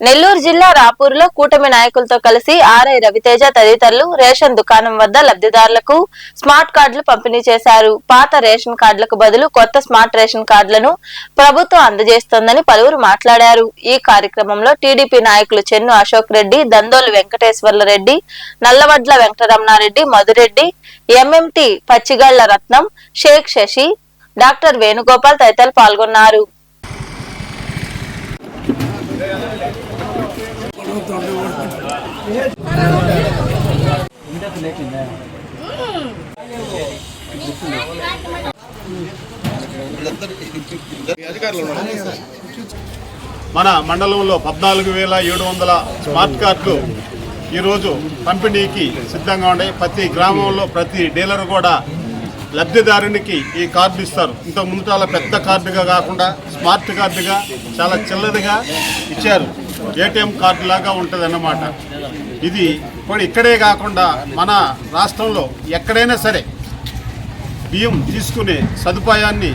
నెల్లూరు జిల్లా రాపూర్లో కూటమి నాయకులతో కలిసి ఆర్ఐ రవితేజ తదితరులు రేషన్ దుకాణం వద్ద లబ్ధిదారులకు స్మార్ట్ కార్డులు పంపిణీ చేశారు. పాత రేషన్ కార్డులకు బదులు కొత్త స్మార్ట్ రేషన్ కార్డులను ప్రభుత్వం అందజేస్తోందని పలువురు మాట్లాడారు. ఈ కార్యక్రమంలో టీడీపీ నాయకులు చెన్ను అశోక్ రెడ్డి దందోలు వెంకటేశ్వర్ల రెడ్డి నల్లవడ్ల వెంకటరమణారెడ్డి మధురెడ్డి ఎంఎంటి పచ్చిగళ్ళ రత్నం షేక్ శశి డాక్టర్ వేణుగోపాల్ తదితరులు పాల్గొన్నారు. మన మండలంలో పద్నాలుగు వేల ఏడు వందల స్మార్ట్ కార్డులు ఈరోజు పంపిణీకి సిద్ధంగా ఉన్నాయి. ప్రతి గ్రామంలో ప్రతి డీలర్ కూడా లబ్ధిదారునికి ఈ కార్డు ఇస్తారు. ఇంతకు ముందు చాలా పెద్ద కార్డుగా కాకుండా స్మార్ట్ కార్డుగా చాలా చిల్లదిగా ఇచ్చారు. ఏటీఎం కార్డు లాగా ఉంటుంది అన్నమాట ఇది ఇప్పుడు ఇక్కడే కాకుండా మన రాష్ట్రంలో ఎక్కడైనా సరే బియ్యం తీసుకునే సదుపాయాన్ని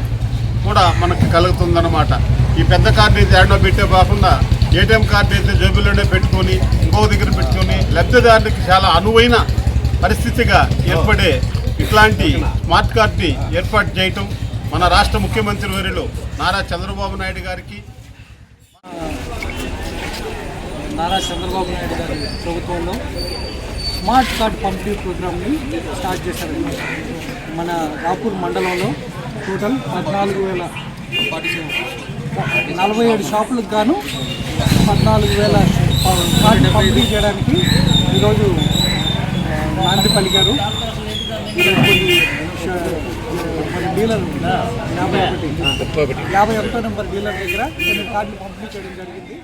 కూడా మనకు కలుగుతుందన్నమాట. ఈ పెద్ద కార్డు అయితే ఏడో పెట్టే కాకుండా ఏటీఎం కార్డు అయితే జేబులోనే పెట్టుకొని ఇంకో దగ్గర పెట్టుకొని లబ్ధిదారునికి చాలా అనువైన పరిస్థితిగా ఏర్పడే ఇట్లాంటి స్మార్ట్ కార్డ్ని ఏర్పాటు చేయటం మన రాష్ట్ర ముఖ్యమంత్రి వర్యులు నారా చంద్రబాబు నాయుడు గారికి. నారా చంద్రబాబు నాయుడు గారి ప్రభుత్వంలో స్మార్ట్ కార్డ్ పంపిణీ ప్రోగ్రామ్ని స్టార్ట్ చేశారు. మన రాపూర్ మండలంలో టోటల్ పద్నాలుగు వేల నలభై ఏడు షాపులకు గాను పద్నాలుగు వేల కార్డు పంపిణీ చేయడానికి ఈరోజు నాంది పలికారు. డీలర్ ఉందా యాభై ఒకటి యాభై ఒకటో నెంబర్ డీలర్ దగ్గర కొన్ని కార్డులు పంపిణీ చేయడం జరిగింది.